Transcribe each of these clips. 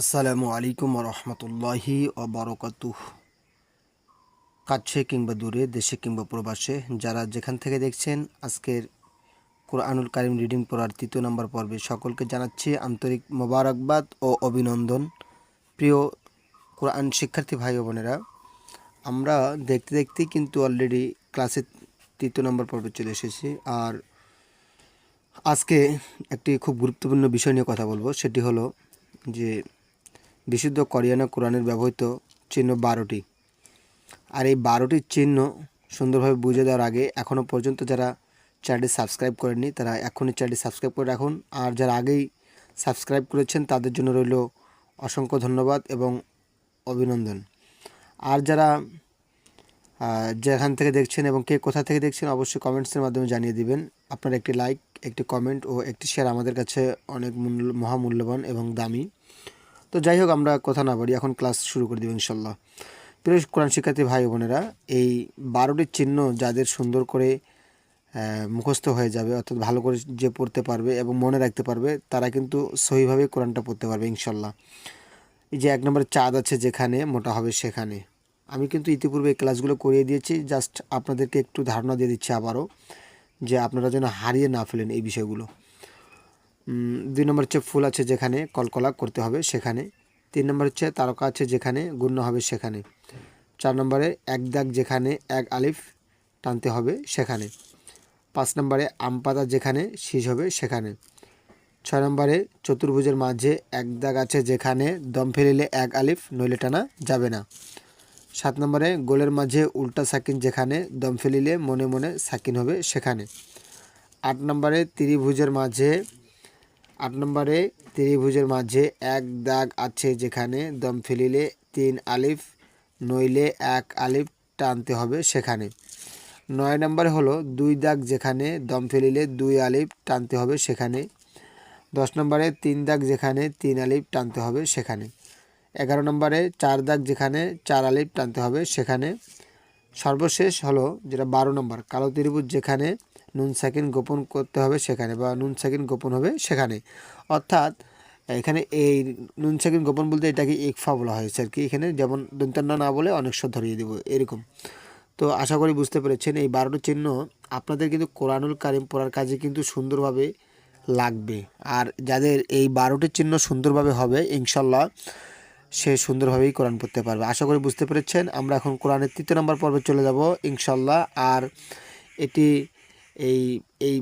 আসসালামু আলাইকুম রহমতুল্লাহি অবরকাতুহ কাছে কিংবা দূরে, দেশে কিংবা প্রবাসে, যারা যেখান থেকে দেখছেন আজকের কোরআনুল কারিম রিডিং পড়ার তৃতীয় নম্বর পর্বে সকলকে জানাচ্ছি আন্তরিক মোবারকবাদ ও অভিনন্দন। প্রিয় কোরআন শিক্ষার্থী ভাই বোনেরা, আমরা দেখতে দেখতেই কিন্তু অলরেডি ক্লাসের তৃতীয় নম্বর পর্বে চলে এসেছি। আর আজকে একটি খুব গুরুত্বপূর্ণ বিষয় নিয়ে কথা বলব, সেটি হলো যে বিশুদ্ধ কোরিয়ানা কোরআনের ব্যবহৃত চিহ্ন বারোটি। আর এই বারোটি চিহ্ন সুন্দরভাবে বুঝে দেওয়ার আগে এখনও পর্যন্ত যারা চ্যানেলটি সাবস্ক্রাইব করেননি, তারা এখনই চ্যানেলটি সাবস্ক্রাইব করে রাখুন। আর যারা আগেই সাবস্ক্রাইব করেছেন, তাদের জন্য রইল অসংখ্য ধন্যবাদ এবং অভিনন্দন। আর যারা যেখান থেকে দেখছেন এবং কে কোথা থেকে দেখছেন, অবশ্যই কমেন্টসের মাধ্যমে জানিয়ে দিবেন। আপনার একটি লাইক, একটি কমেন্ট ও একটি শেয়ার আমাদের কাছে অনেক মূল্য, মহামূল্যবান এবং দামি। তো যাই হোক, আমরা কথা না বাড়ি এখন ক্লাস শুরু করে দেবো ইনশাল্লাহ প্রিয় কোরআন শিক্ষার্থী ভাই বোনেরা, এই বারোটি চিহ্ন যাদের সুন্দর করে মুখস্থ হয়ে যাবে, অর্থাৎ ভালো করে যে পড়তে পারবে এবং মনে রাখতে পারবে, তারা কিন্তু সহিভাবে কোরআনটা পড়তে পারবে ইনশাল্লাহ এই যে এক নম্বর চাঁদ আছে যেখানে, মোটা হবে সেখানে। আমি কিন্তু ইতিপূর্বে এই ক্লাসগুলো করিয়ে দিয়েছি জাস্ট আপনাদেরকে একটু ধারণা দিয়ে দিচ্ছি আবারও, যে আপনারা যেন হারিয়ে না ফেলেন এই বিষয়গুলো। দুই নম্বর হচ্ছে ফুল আছে যেখানে কলকলা করতে হবে সেখানে। তিন নম্বর হচ্ছে তারকা আছে যেখানে, গুণ্য হবে সেখানে। চার নম্বরে এক দাগ যেখানে, এক আলিফ টানতে হবে সেখানে। পাঁচ নম্বরে আম পাতা যেখানে, শীষ হবে সেখানে। ছয় নম্বরে চতুর্ভুজের মাঝে এক দাগ আছে যেখানে, দম ফেলিলে এক আলিফ, নইলে টানা যাবে না। সাত নম্বরে গোলের মাঝে উল্টা সাকিন যেখানে, দম ফেলিলে মনে মনে সাকিন হবে সেখানে। আট নম্বরে ত্রিভুজের মাঝে আট নম্বরে ত্রিভুজের মাঝে এক দাগ আছে যেখানে দম ফেলিলে তিন আলিফ, নইলে এক আলিফ টানতে হবে সেখানে। নয় নম্বরে হলো দুই দাগ যেখানে দম ফেলিলে দুই আলিফ টানতে হবে সেখানে। দশ নম্বরে তিন দাগ যেখানে তিন আলিফ টানতে হবে সেখানে। এগারো নম্বরে চার দাগ যেখানে চার আলিফ টানতে হবে সেখানে। সর্বশেষ হলো যেটা বারো নম্বর, কালো ত্রিভুজ যেখানে নুন সাকিন গোপন করতে হবে সেখানে বা নুন সাকিন গোপন হবে সেখানে। অর্থাৎ এখানে এই নুন সাকিন গোপন বলতে এটাকে ইকফা বলা হয়েছে আর কি এখানে যেমন দন্তান্ন না বলে অনেক শো ধরিয়ে দেবো, এরকম। তো আশা করি বুঝতে পেরেছেন এই বারোটি চিহ্ন আপনাদের কিন্তু কোরআনুল কারিম পড়ার কাজে কিন্তু সুন্দরভাবে লাগবে। আর যাদের এই বারোটি চিহ্ন সুন্দরভাবে হবে, ইনশাল্লাহ সে সুন্দরভাবেই কোরআন পড়তে পারবে। আশা করি বুঝতে পেরেছেন। আমরা এখন কোরআনের তৃতীয় নম্বর পর্বে চলে যাব, ইনশাল্লাহ। আর এটি এই এই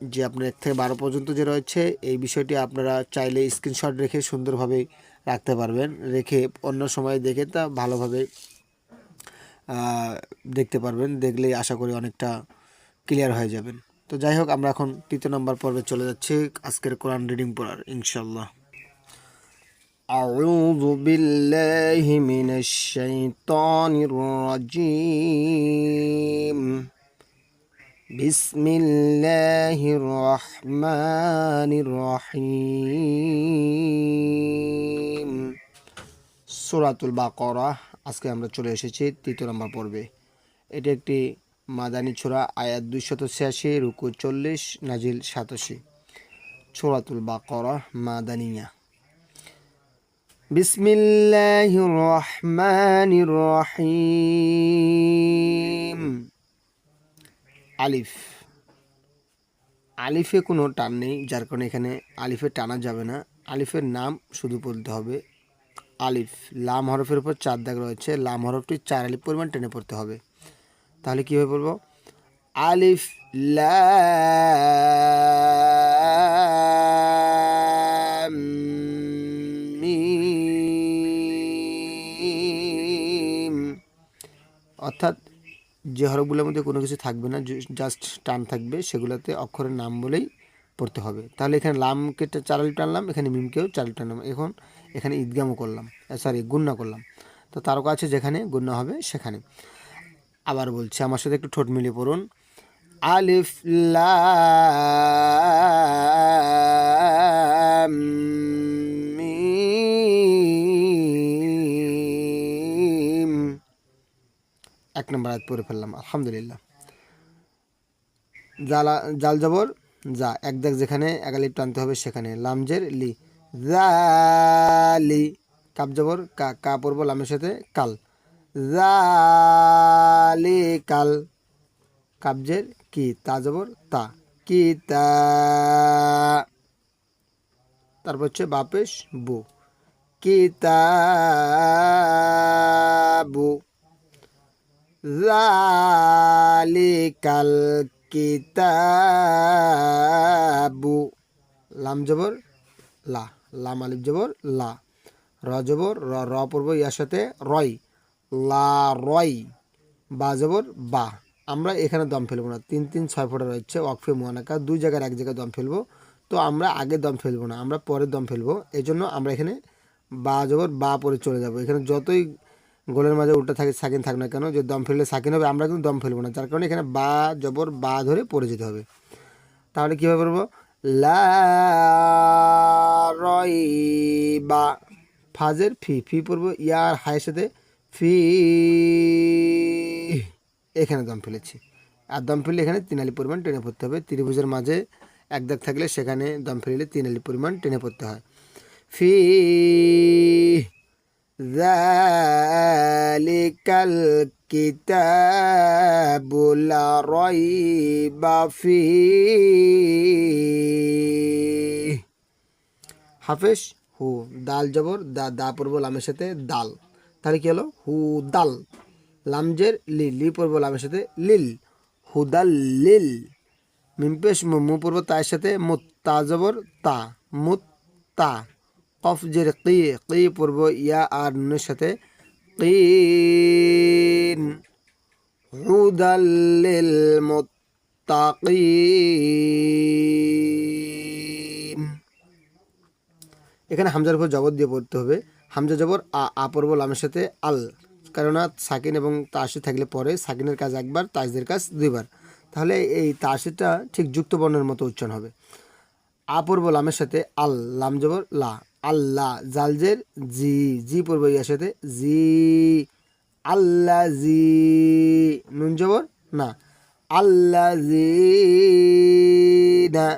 যে আপনার এক থেকে বারো পর্যন্ত যে রয়েছে এই বিষয়টি আপনারা চাইলে স্ক্রিনশট রেখে সুন্দরভাবে রাখতে পারবেন রেখে অন্য সময় দেখে তা ভালোভাবে আহ, দেখতে পারবেন দেখলেই আশা করি অনেকটা ক্লিয়ার হয়ে যাবেন তো যাই হোক আমরা এখন তৃতীয় নম্বর পর্বে চলে যাচ্ছি আজকের কোরআন রিডিং পড়ার ইনশাল্লাহ أعوذ بالله من الشيطان الرجيم بسم الله الرحمن الرحيم সুরাতুল বাকরা আজকে আমরা চলে এসেছি তৃতীয় নম্বর পর্বে এটি একটি মাদানী ছোড়া আয়াত দুইশত ছিয়াশি রুকু চল্লিশ নাজিল সাতাশি সুরাতুল বাকরা মাদানিয়া بسم الله الرحمن الرحيم আলিফ। আলিফে কোনো টান নেই, যার কারণে এখানে আলিফে টানা যাবে না। আলিফের নাম শুধু বলতে হবে আলিফ। লাম হরফের উপর চার দাগ রয়েছে, লাম হরফটি চার আলিফ পরিমাণ টেনে পড়তে হবে। তাহলে কীভাবে বলব? আলিফ, লাম অর্থাৎ যে হরফগুলোর মধ্যে কোনো কিছু থাকবে না জাস্ট টান থাকবে, সেগুলোতে অক্ষরের নাম বলেই পড়তে হবে। তাহলে এখানে লামকে টা- চার আলিফ টানলাম, এখানে মিমকেও চার আলিফ টানলাম। এখন এখানে ঈদগামও করলাম সরি গুন্না করলাম। তো তারকা আছে যেখানে, গুন্না হবে সেখানে। আবার বলছি, আমার সাথে একটু ঠোঁট মিলিয়ে পড়ুন। আলিফ এক নম্বর আয়াত পড়ে ফেললাম, আলহামদুলিল্লাহ। জালা, জাল জবর, যা এক দাগ যেখানে একালিপ টানতে হবে সেখানে। লামজের, লি। জালি, কাপ জবর, কা কা পড়ব লামের সাথে, কাল। জালি, কাল। কাবজের কি, তা জবর, তা। কি, তা। তারপর হচ্ছে বাপেশ, বু। কিতাবু জালিকাল কিতাবু। লাম জবর, লা, লাম আলিফ জবর, লা। র জবর, র র পড়ব ইয়ার সাথে রয়। লা, রয়। বা জবর, বা। আমরা এখানে দম ফেলব না। তিন তিন, ছয় ফোটা রয়েছে, ওয়াকফে মোয়ানাকা দুই জায়গার এক জায়গায় দম ফেলব। তো আমরা আগে দম ফেলব না, আমরা পরে দম ফেলব। এই জন্য আমরা এখানে বা জবর, বা পরে চলে যাব। এখানে যতই গোলের মাঝে উল্টা থাকে, সাকিন থাক না কেন, যে দম ফেললে সাকিন হবে, আমরা কিন্তু দম ফেলব না। যার কারণে এখানে বা, জবর, বা ধরে পড়ে যেতে হবে। তাহলে কীভাবে করব লা বা। ফাজের ফি ফি পড়ব ইয়ার হায়ের সাথে ফি। এখানে দম ফেলেছি। আর দম ফেললে এখানে তিনালি পরিমাণ টেনে পড়তে হবে। ত্রিভুজের মাঝে এক দাগ থাকলে সেখানে দম ফেললে তিন আলি পরিমাণ টেনে পড়তে হয়। ফি ذلك الكتاب لا ريب فيه হাফেশ হু দাল জবর দা দা পড়বো লামের সাথে দাল তাহলে কি হলো হু দাল লামজের লি লি পড়বো লামের সাথে লিল হুদাল লিল মিমপেশ মু মু পড়বো তার সাথে মুত তা জবর তা মুত তা কফ জের কি কি পড়ব ইয়া আর নুনের সাথে কিন এখানে হামজার উপর জবর দিয়ে পড়তে হবে। হামজা জবর আ আ লামের সাথে আল। কেননা সাকিন এবং তাসি থাকলে পরে সাকিনের কাজ একবার তাজদের কাজ দুইবার। তাহলে এই তাসিটা ঠিক যুক্ত বর্ণের মতো উচ্চারণ হবে। আ পড়ব লামের সাথে আল, লাম জবর লা। আল্লাহ জালজের জি জি পড়ব ইয়ার সাথে জি। আল্লাহ জি, নুন জবর না। আল্লাহ জি, না।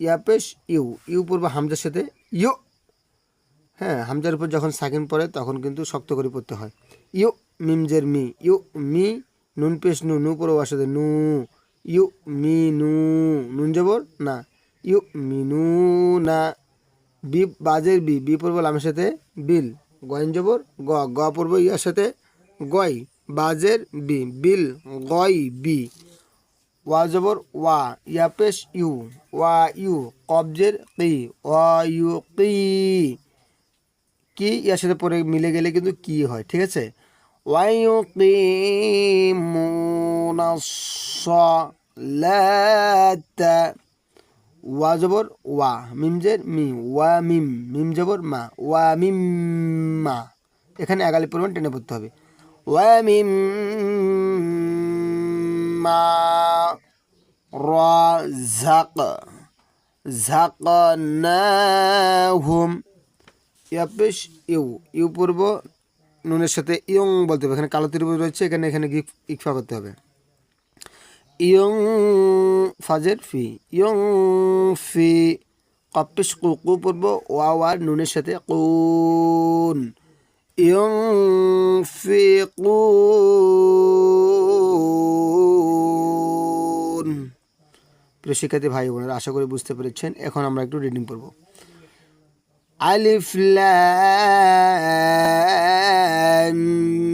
ইয়া পেশ, ইউ। ইউ পড়ব হামজার সাথে ইউ। হ্যাঁ হামজার উপর যখন সাকিন পড়ে তখন কিন্তু শক্ত করে পড়তে হয়। ইউ মিমজের মি। ইউ, মি, নুন পেশ, নু। নু পড়ব সাথে নু। ইউ, মি, নু। নুন জবর না। ইউ মিনু না বি, বাজের বি বি পড়ব লামের সাথে বিল। গয়েন জবর, গ গ পড়ব ইয়ার সাথে গয়। বাজের বি, বিল, গয়, বি। ওয়া জবর, ওয়া, ইয়া পেশ, ইউ। ওয়া, ইউ, কবজের কি ওয়া, ইউ কি কি ইয়ার সাথে পরে মিলে গেলে কিন্তু কি হয়, ঠিক আছে? ওয়াইউ কি মুনাসসালাতা ওয়া জবর ওয়া, মিম জের মি, ওয়া মিম মিম জবর মা, ওয়া মিম মা। এখানে এগালি পরিমাণ টেনে পড়তে হবে। ওয়া মিম মা র ঝাক ঝাক হুম ইয়াপেশ ইউ ইউ পূর্ব নুনের সাথে ইয়ং বলতে হবে। এখানে কালো ত্রিভুজ রয়েছে, এখানে এখানে ইকফা করতে হবে। ইয়ং ফাজের ফি। ইয়ং ফি কপিস কুকু পড়ব ওয়া ওয়ার নুনের সাথে কুন। ইয়ং ফি কুন। প্রিয় শিক্ষার্থী ভাই বোনেরা, আশা করি বুঝতে পেরেছেন। এখন আমরা একটু রিডিং পড়ব। আলিফ লাম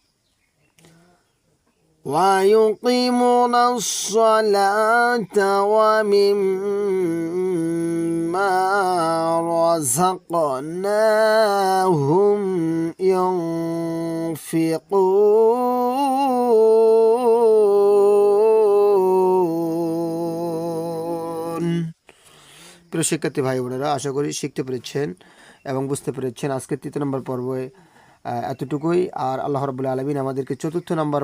ويقيمون الصلاة ومما رزقناهم ينفقون সুপ্রিয় শিক্ষার্থী ভাই বোনেরা আশা করি শিখতে পেরেছেন এবং বুঝতে পেরেছেন আজকের তৃতীয় নম্বর পর্বে আহ, এতটুকুই। আর আল্লাহ রবুল্লা আলমিন আমাদেরকে চতুর্থ নম্বর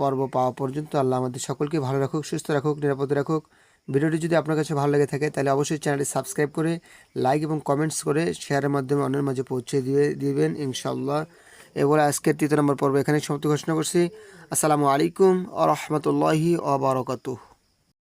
পর্ব পাওয়া পর্যন্ত আল্লাহ আমাদের সকলকে ভালো রাখুক, সুস্থ রাখুক, নিরাপদে রাখুক। ভিডিওটি যদি আপনার কাছে ভালো লেগে থাকে, তাহলে অবশ্যই চ্যানেলটি সাবস্ক্রাইব করে, লাইক এবং কমেন্টস করে শেয়ারের মাধ্যমে অন্যের মাঝে পৌঁছে দিয়ে দিবেন ইনশাল্লাহ এবারে আজকের তৃতীয় নম্বর পর্ব এখানে সমাপ্তি ঘোষণা করছি। আসসালামু আলাইকুম আ রহমতুল্লাহি আ বারকাতুহ।